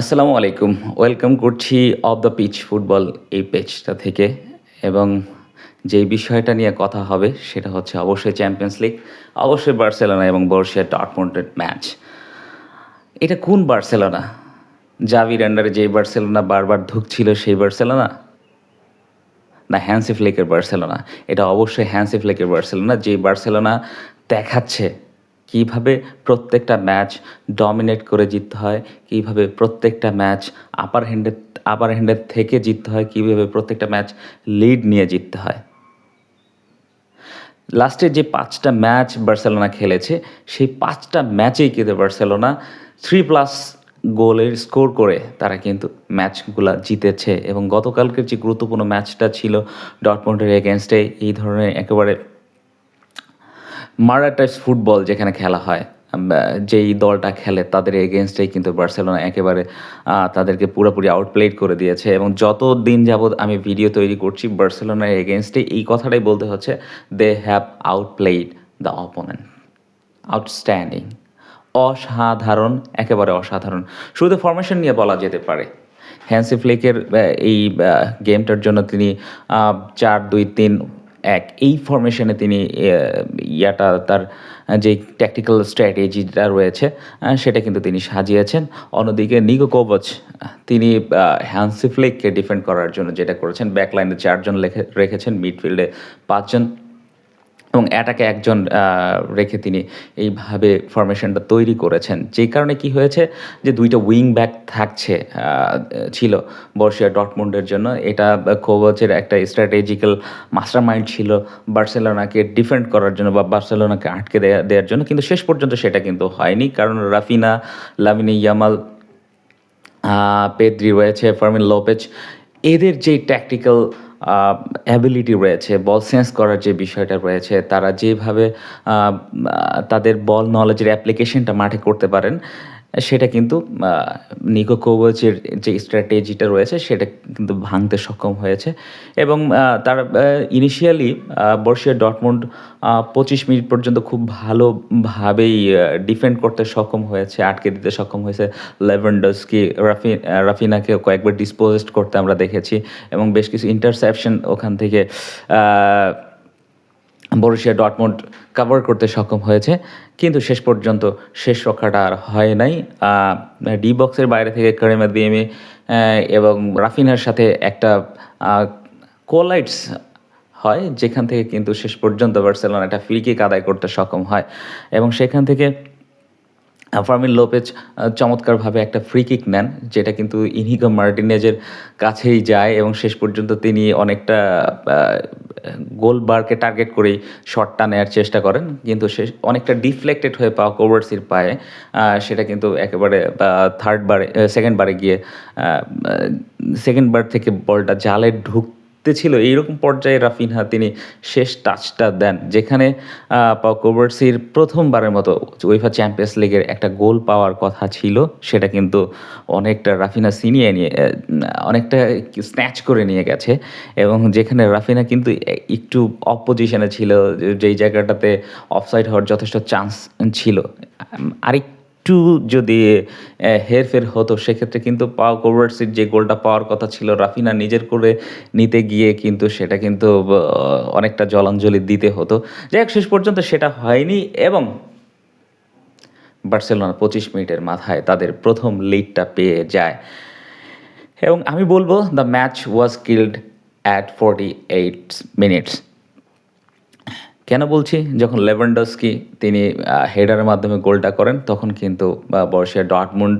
আসসালামু আলাইকুম। ওয়েলকাম করছি অফ দ্য পিচ ফুটবল এই পেজটা থেকে এবং যেই বিষয়টা নিয়ে কথা হবে সেটা হচ্ছে অবশ্যই চ্যাম্পিয়ন্স লিগ অবশ্যই বার্সেলোনা এবং বর্ষিয়া ডটমন্ডের ম্যাচ এটা কোন বার্সেলোনা? জাভির আন্ডারে যেই বার্সেলোনা বারবার ধুকছিল সেই বার্সেলোনা? না হ্যান্সি ফ্লেকের বার্সেলোনা। এটা অবশ্যই হ্যান্সি ফ্লেকের বার্সেলোনা যে বার্সেলোনা দেখাচ্ছে কীভাবে প্রত্যেকটা ম্যাচ ডমিনেট করে জিততে হয়, কীভাবে প্রত্যেকটা ম্যাচ আপার হ্যান্ডের আপার হ্যান্ডের থেকে জিততে হয়, কীভাবে প্রত্যেকটা ম্যাচ লিড নিয়ে জিততে হয়। লাস্টে যে পাঁচটা ম্যাচ বার্সেলোনা খেলেছে, সেই পাঁচটা ম্যাচেই কিন্তু বার্সেলোনা থ্রি প্লাস গোলের স্কোর করে তারা কিন্তু ম্যাচগুলো জিতেছে। এবং গতকালকের যে গুরুত্বপূর্ণ ম্যাচটা ছিল ডটমন্ডের এগেনস্টে এই ধরনের একেবারে মার্ডার টাইপস ফুটবল যেখানে খেলা হয় যেই দলটা খেলে তাদের এগেনস্টেই কিন্তু বার্সেলোনা একেবারে তাদেরকে পুরোপুরি আউটপ্লেড করে দিয়েছে। এবং যত দিন যাবৎ আমি ভিডিও তৈরি করছি, বার্সেলোনার এগেনস্টে এই কথাটাই বলতে হচ্ছে they have outplayed the opponent outstanding অসাধারণ, একেবারে অসাধারণ। শুধু ফরমেশন নিয়ে বলা যেতে পারে। হ্যান্সি ফ্লেকের এই গেমটার জন্য তিনি চার দুই তিন এক, এই ফরমেশনে তিনি ইয়াটা তার, যে ট্যাকটিক্যাল স্ট্র্যাটেজিটা রয়েছে সেটা কিন্তু তিনি সাজিয়েছেন। অন্যদিকে নিগো কোবচ তিনি হ্যান্সিফ্লিককে ডিফেন্ড করার জন্য যেটা করেছেন ব্যাকলাইনে চারজন রেখেছেন মিডফিল্ডে পাঁচজন। এবং অ্যাটাকে একজন রেখে তিনি এইভাবে ফরমেশনটা তৈরি করেছেন। যেই কারণে কি হয়েছে যে দুইটা উইং ব্যাক থাকছে ছিল বর্ষিয়া ডটমুন্ডের জন্য। এটা কোভাচের একটা স্ট্র্যাটেজিক্যাল মাস্টার মাইন্ড ছিল বার্সেলোনাকে ডিফেন্ড করার জন্য বা বার্সেলোনাকে আটকে দেয়া দেওয়ার জন্য। কিন্তু শেষ পর্যন্ত সেটা কিন্তু হয়নি। কারণ রাফিনা, লামিনি ইয়ামাল পেদ্রি রয়েছে, ফার্মিন লোপেজ। এদের যে ট্যাকটিক্যাল অ্যাবিলিটি রয়েছে বল সেন্স করার যে বিষয়টা রয়েছে, তারা যেভাবে তাদের বল নলেজের অ্যাপ্লিকেশনটা মাঠে করতে পারেন। সেটা কিন্তু নিকো কোভাচের যে স্ট্র্যাটেজিটা রয়েছে, সেটা কিন্তু ভাঙতে সক্ষম হয়েছে। এবং তার ইনিশিয়ালি বর্ষিয়া ডটমন্ড পঁচিশ মিনিট পর্যন্ত খুব ভালোভাবেই ডিফেন্ড করতে সক্ষম হয়েছে, আটকে দিতে সক্ষম হয়েছে। লেভেন্ডসকি রাফি রাফিনাকে কয়েকবার ডিসপোজড করতে আমরা দেখেছি। এবং বেশ কিছু ইন্টারসেপশন ওখান থেকে বরুশিয়া ডটমন্ড কভার করতে সক্ষম হয়েছে। কিন্তু শেষ পর্যন্ত শেষ রক্ষাটা আর হয় নাই। ডি বক্সের বাইরে থেকে কারিমা দিয়েমি এবং রাফিনার সাথে একটা কোলাইটস হয়, যেখান থেকে কিন্তু শেষ পর্যন্ত বার্সেলোনা একটা ফ্রি কিক আদায় করতে সক্ষম হয়। এবং সেখান থেকে ফার্মিন লোপেজ চমৎকারভাবে একটা ফ্রি কিক নেন, যেটা কিন্তু ইনিগো মার্টিনেজের কাছেই যায়, এবং শেষ পর্যন্ত তিনি অনেকটা গোল বারকে টার্গেট করেই শটটা নেওয়ার চেষ্টা করেন। কিন্তু সে অনেকটা ডিফ্লেক্টেড হয়ে পাওয়া কোভার্সির পায়ে সেটা কিন্তু একেবারে থার্ড বারে সেকেন্ড বারে গিয়ে সেকেন্ড বার থেকে বলটা জালে ঢুক ছিল। এইরকম পর্যায়ে রাফিনহা তিনি শেষ টাচটা দেন যেখানে কোভার্সির প্রথমবারের মতো উইফা চ্যাম্পিয়ন্স লিগের একটা গোল পাওয়ার কথা ছিল। সেটা কিন্তু অনেকটা রাফিনা সিনিয়ে নিয়ে অনেকটা স্ন্যাচ করে নিয়ে গেছে। এবং যেখানে রাফিনা কিন্তু একটু অপোজিশনে ছিল যেই জায়গাটাতে অফসাইড হওয়ার যথেষ্ট চান্স ছিল। আম, আরেকটু যদি হেরফের হতো, সেক্ষেত্রে কিন্তু পাও কোভার্সির যে গোলটা পাওয়ার কথা ছিল, রাফিনা নিজের করে নিতে গিয়ে কিন্তু সেটা কিন্তু অনেকটা জলাঞ্জলি দিতে হতো। যাই হোক, শেষ পর্যন্ত সেটা হয়নি এবং বার্সেলোনা পঁচিশ মিনিটের মাথায় তাদের প্রথম লিডটা পেয়ে যায়। এবং আমি বলব the match was killed at forty eight minutes কেন বলছি? যখন লেভেন্ডস্কি তিনি হেডারের মাধ্যমে গোলটা করেন, তখন কিন্তু বর্ষিয়া ডটমুন্ড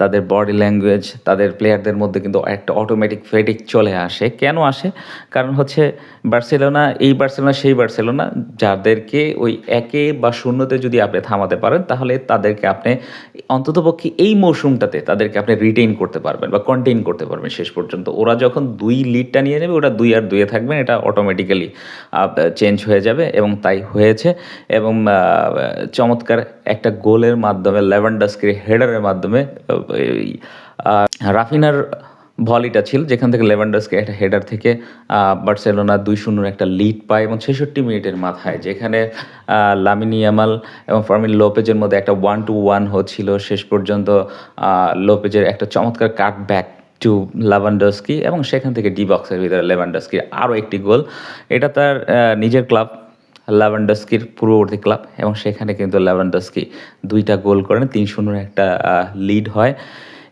তাদের বডি ল্যাঙ্গুয়েজ তাদের প্লেয়ারদের মধ্যে কিন্তু একটা অটোমেটিক ফেটিক চলে আসে। কেন আসে? কারণ হচ্ছে বার্সেলোনা এই বার্সেলোনা সেই বার্সেলোনা যাদেরকে ওই একে বা শূন্যতে যদি আপনি থামাতে পারেন, তাহলে তাদেরকে আপনি অন্ততপক্ষে এই মৌসুমটাতে তাদেরকে আপনি রিটেইন করতে পারবেন, বা কন্টেইন করতে পারবেন শেষ পর্যন্ত। ওরা যখন দুই লিডটা নিয়ে নেবে, ওরা দুই আর দুইয়ে থাকবেন, এটা অটোমেটিক্যালি চেঞ্জ হয়ে যাবে এবং তাই হয়েছে এবং চমৎকার একটা গোলের মাধ্যমে লেভেন্ডাস্কির হেডারের মাধ্যমে রাফিনার ভলিটা ছিল, যেখান থেকে লেভানডাসকে একটা হেডার থেকে বার্সেলোনা দুই শূন্যর একটা লিড পায় এবং ছেষট্টি মিনিটের মাথায়, যেখানে লামিনি ইয়ামাল এবং ফার্মিন লোপেজের মধ্যে একটা ওয়ান টু ওয়ান হচ্ছিল, শেষ পর্যন্ত লোপেজের একটা চমৎকার কাট ব্যাক টু লাভান্ডস্কি এবং সেখান থেকে ডি বক্সের ভিতরে লেভানডস্কির আরও একটি গোল। এটা তার নিজের ক্লাব ল্যাভেন্ডস্কির পূর্ববর্তী ক্লাব এবং সেখানে কিন্তু ল্যাভেন্ডস্কি দুইটা গোল করেন, তিন শূন্যর একটা লিড হয়।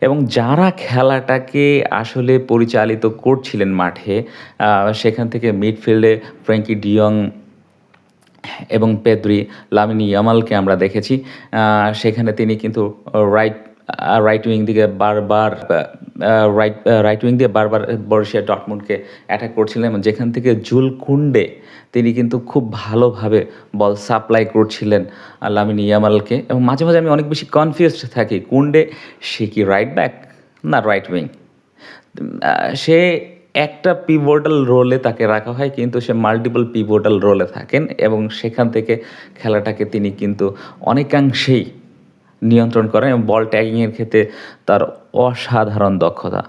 এবং যারা খেলাটাকে আসলে পরিচালিত করছিলেন মাঠে সেখান থেকে মিডফিল্ডে ফ্র্যাঙ্কি ডিয়ং এবং পেদ্রি লামিনী ইয়ামালকে আমরা দেখেছি। সেখানে তিনি কিন্তু রাইট রাইট উইং দিকে বারবার রাইট রাইট উইং দিয়ে বারবার বর্ষিয়া ডটমুন্ডকে অ্যাটাক করছিলেন এবং যেখান থেকে জুল কুন্ডে তিনি কিন্তু খুব ভালোভাবে বল সাপ্লাই করছিলেন লামিনি ইয়ামালকে। এবং মাঝে মাঝে আমি অনেক বেশি কনফিউজড থাকি কুন্ডে সে কি রাইট ব্যাক না রাইট উইং সে একটা পিভোটাল রোলে তাকে রাখা হয়, কিন্তু সে মাল্টিপল পিভোটাল রোলে থাকেন এবং সেখান থেকে খেলাটাকে তিনি কিন্তু অনেকাংশেই নিয়ন্ত্রণ করেন এবং বল ট্যাগিংয়ের ক্ষেত্রে তার অসাধারণ দক্ষতা।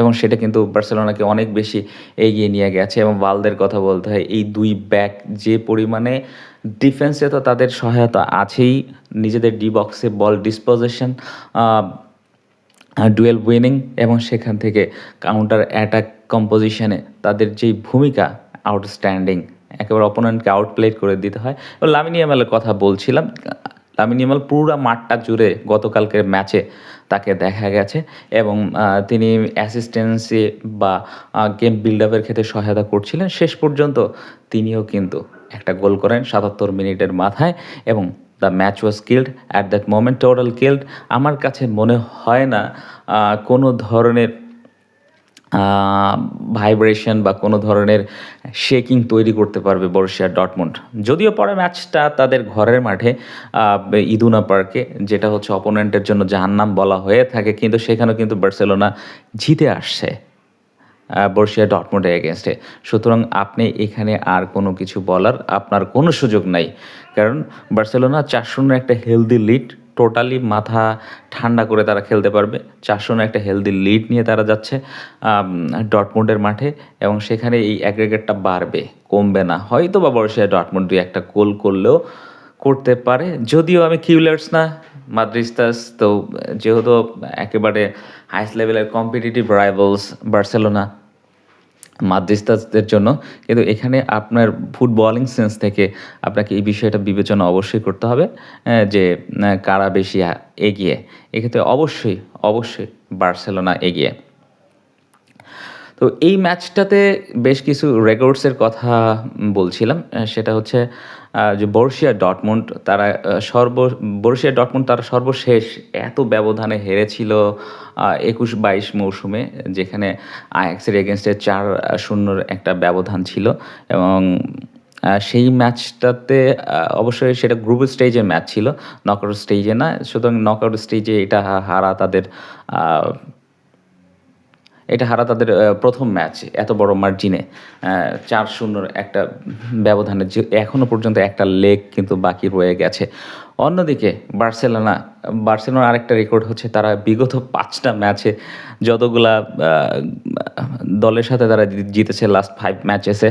এবং সেটা কিন্তু বার্সেলোনাকে অনেক বেশি এগিয়ে নিয়ে গেছে এবং বালদের কথা বলতে হয়, এই দুই ব্যাক যে পরিমাণে ডিফেন্সে তো তাদের সহায়তা আছেই, নিজেদের ডি বক্সে বল ডিসপোজিশন ডুয়েল উইনিং এবং সেখান থেকে কাউন্টার অ্যাটাক কম্পোজিশনে তাদের যেই ভূমিকা আউটস্ট্যান্ডিং একেবারে অপোনেন্টকে আউটপ্লেট করে দিতে হয়। এবং লামিনিয়ামেলের কথা বলছিলাম লামিনিয়ামাল পুরো মাঠটা জুড়ে গতকালকের ম্যাচে তাকে দেখা গেছে এবং তিনি অ্যাসিস্ট্যান্সি বা গেম বিল্ড আপের ক্ষেত্রে সহায়তা করছিলেন। শেষ পর্যন্ত তিনিও কিন্তু একটা গোল করেন সাতাত্তর মিনিটের মাথায় এবং the match was killed, at that moment total killed. আমার কাছে মনে হয় না কোনো ধরনের ভাইব্রেশন বা কোনো ধরনের শেকিং তৈরি করতে পারবে বর্ষিয়া ডটমুন্ড যদিও পরে ম্যাচটা তাদের ঘরের মাঠে ইদুনা পার্কে, যেটা হচ্ছে অপোনেন্টের জন্য জাহান্নাম বলা হয়ে থাকে, কিন্তু সেখানেও কিন্তু বার্সেলোনা জিতে আসছে বর্ষিয়া ডটমুন্ডের এগেনস্টে সুতরাং আপনি এখানে আর কোনো কিছু বলার আপনার কোনো সুযোগ নাই, কারণ বার্সেলোনা চার শূন্য একটা হেলদি লিড টোটালি মাথা ঠান্ডা করে তারা খেলতে পারবে। চারশো একটা হেলদি লিড নিয়ে তারা যাচ্ছে ডটমুন্ডের মাঠে এবং সেখানে এই অ্যাগ্রেগেটটা বাড়বে, কমবে না। হয়তো বা বর্ষিয়া ডটমুন্ড দুই একটা গোল করলেও করতে পারে। যদিও আমি কিউলার্স না মাদ্রিস্তাস তো যেহেতু একেবারে হাইস্ট লেভেলের কম্পিটিটিভ রাইভালস বার্সেলোনা মাদ্রিস্তাসদের জন্য। কিন্তু এখানে আপনার ফুটবলিং সেন্স থেকে আপনাকে এই বিষয়টা বিবেচনা অবশ্যই করতে হবে যে কারা বেশি এগিয়ে। এক্ষেত্রে অবশ্যই অবশ্যই বার্সেলোনা এগিয়ে। তো এই ম্যাচটাতে বেশ কিছু রেকর্ডসের কথা বলছিলাম সেটা হচ্ছে যে বর্ষিয়া ডটমুন্ড তারা সর্ব বর্ষিয়া ডটমুন্ড তারা সর্বশেষ এত ব্যবধানে হেরেছিল একুশ বাইশ মৌসুমে, যেখানে আয়াক্সের এগেনস্টে চার শূন্যর একটা ব্যবধান ছিল এবং সেই ম্যাচটাতে অবশ্যই সেটা গ্রুপ স্টেজের ম্যাচ ছিল, নকআউট স্টেজে না, সুতরাং নকআউট স্টেজে এটা হারা তাদের এটা হারা তাদের প্রথম ম্যাচ, এত বড় মার্জিনে চার শূন্যর একটা ব্যবধানে যে এখনও পর্যন্ত একটা লেগ কিন্তু বাকি রয়ে গেছে। অন্যদিকে বার্সেলোনা, বার্সেলোনার আরেকটা রেকর্ড হচ্ছে তারা বিগত পাঁচটা ম্যাচে যতগুলা দলের সাথে তারা জিতেছে লাস্ট ফাইভ ম্যাচেসে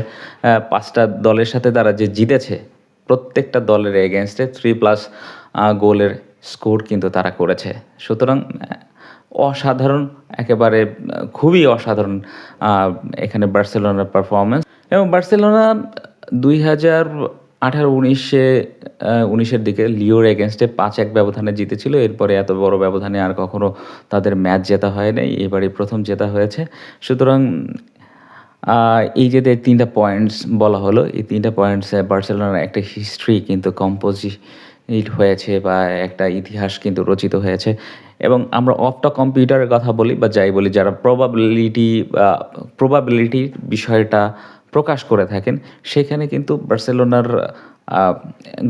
পাঁচটা দলের সাথে তারা যে জিতেছে, প্রত্যেকটা দলের এগেনস্টে থ্রি প্লাস গোলের স্কোর কিন্তু তারা করেছে। সুতরাং অসাধারণ, একেবারে খুবই অসাধারণ এখানে বার্সেলোনার পারফরমেন্স এবং বার্সেলোনা দুই হাজার আঠারো, উনিশে উনিশের দিকে লিওর এগেনস্টে পাঁচ এক ব্যবধানে জিতেছিল। এরপরে এত বড় ব্যবধানে আর কখনো তাদের ম্যাচ জেতা হয় নাই। এবারে প্রথম জেতা হয়েছে। সুতরাং এই যে তিনটা পয়েন্টস বলা হলো, এই তিনটা পয়েন্টস বার্সেলোনার একটা হিস্ট্রি কিন্তু কম্পোজিট হয়েছে বা একটা ইতিহাস কিন্তু রচিত হয়েছে। এবং আমরা অফটা কম্পিউটারের কথা বলি বা যাই বলি, যারা প্রবাবিলিটি বা প্রবাবিলিটির বিষয়টা প্রকাশ করে থাকেন, সেখানে কিন্তু বার্সেলোনার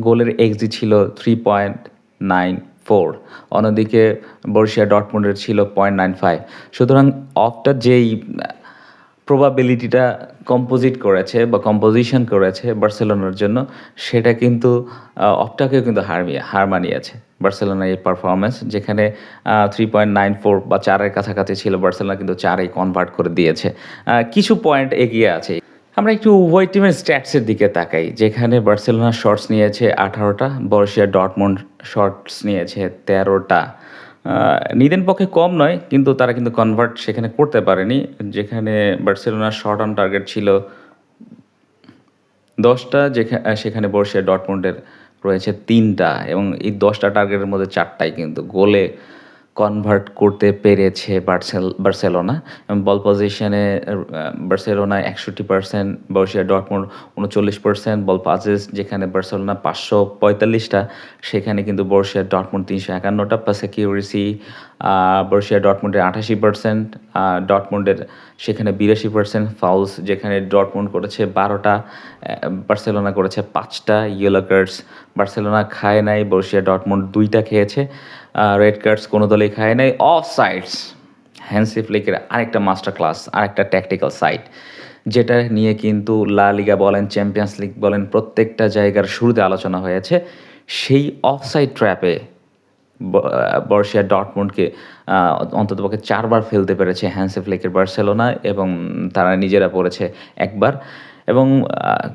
গোলের এক্সি ছিল থ্রি পয়েন্ট নাইন ফোর অন্যদিকে বর্ষিয়া ডটমুন্ডের ছিল পয়েন্ট নাইন ফাইভ সুতরাং অফটা যেই প্রবাবিলিটিটা কম্পোজিট করেছে বা কম্পোজিশন করেছে বার্সেলোনার জন্য, সেটা কিন্তু অপটাকেও কিন্তু হার হার মানিয়েছে। বার্সেলোনার এই পারফরমেন্স যেখানে থ্রি পয়েন্ট নাইন ফোর বা চারের কাছাকাছি ছিল, বার্সেলোনা কিন্তু চারেই কনভার্ট করে দিয়েছে। কিছু পয়েন্ট এগিয়ে আছে। আমরা একটু উভয় টিমের স্ট্যাটসের দিকে তাকাই, যেখানে বার্সেলোনা শর্টস নিয়েছে আঠারোটা বর্ষিয়া ডটমন্ড শর্টস নিয়েছে তেরোটা। নিদেন পক্ষে কম নয়, কিন্তু তারা কিন্তু কনভার্ট সেখানে করতে পারেনি। যেখানে বার্সেলোনার শর্ট অন টার্গেট ছিল দশটা যেখানে সেখানে বসে ডটমন্ডের রয়েছে তিনটা এবং এই দশটা টার্গেটের মধ্যে চারটাই কিন্তু গোলে কনভার্ট করতে পেরেছে বার্সেল, বার্সেলোনা বল পজিশনে বার্সেলোনা একষট্টি পার্সেন্ট বর্ষিয়া ডটমোর উনচল্লিশ পার্সেন্ট বল পাজেস যেখানে বার্সেলোনা পাঁচশো পঁয়তাল্লিশটা, সেখানে কিন্তু বর্ষিয়া ডটমোর তিনশো একান্নটা পাশে অ্যাকিউরেসি বর্ষিয়া ডটমন্ডের আঠাশি পার্সেন্ট ডটমন্ডের সেখানে বিরাশি পার্সেন্ট ফাউলস যেখানে ডটমন্ড করেছে বারোটা বার্সেলোনা করেছে পাঁচটা ইয়েলো কার্ডস বার্সেলোনা খায় নাই বর্ষিয়া ডটমন্ড দুইটা খেয়েছে রেড কার্ডস কোনো দলেই খায় নাই অফ সাইডস হ্যান্সি ফ্লিকের আরেকটা মাস্টার ক্লাস আরেকটা ট্যাকটিক্যাল সাইট যেটা নিয়ে কিন্তু লা লিগা বলেন চ্যাম্পিয়ন্স লিগ বলেন, প্রত্যেকটা জায়গার শুরুতে আলোচনা হয়েছে, সেই অফসাইড ট্র্যাপে বর্ষিয়া ডটমন্ডকে অন্ততপক্ষে চারবার ফেলতে পেরেছে হ্যান্সে ফ্লেকের বার্সেলোনা এবং তারা নিজেরা পড়েছে একবার। এবং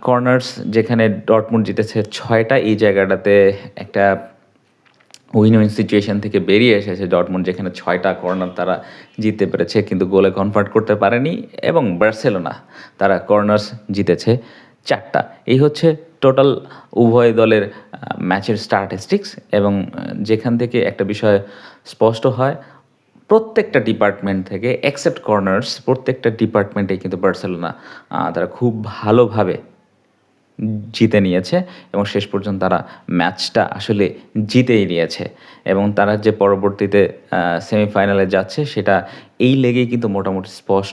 কর্নার্স যেখানে ডটমুন্ড জিতেছে ছয়টা, এই জায়গাটাতে একটা উইন উইন সিচুয়েশন থেকে বেরিয়ে এসেছে ডটমুন্ড যেখানে ছয়টা কর্নার তারা জিততে পেরেছে কিন্তু গোলে কনভার্ট করতে পারেনি এবং বার্সেলোনা, তারা কর্নার্স জিতেছে চারটা। এই হচ্ছে টোটাল উভয় দলের ম্যাচের স্ট্যাটিস্টিক্স এবং যেখান থেকে একটা বিষয় স্পষ্ট হয়, প্রত্যেকটা ডিপার্টমেন্ট থেকে এক্সেপ্ট কর্নার্স প্রত্যেকটা ডিপার্টমেন্টে কিন্তু বার্সেলোনা তারা খুব ভালোভাবে জিতে নিয়েছে এবং শেষ পর্যন্ত তারা ম্যাচটা আসলে জিতেই নিয়েছে। এবং তারা যে পরবর্তীতে সেমিফাইনালে যাচ্ছে, সেটা এই লেগেই কিন্তু মোটামুটি স্পষ্ট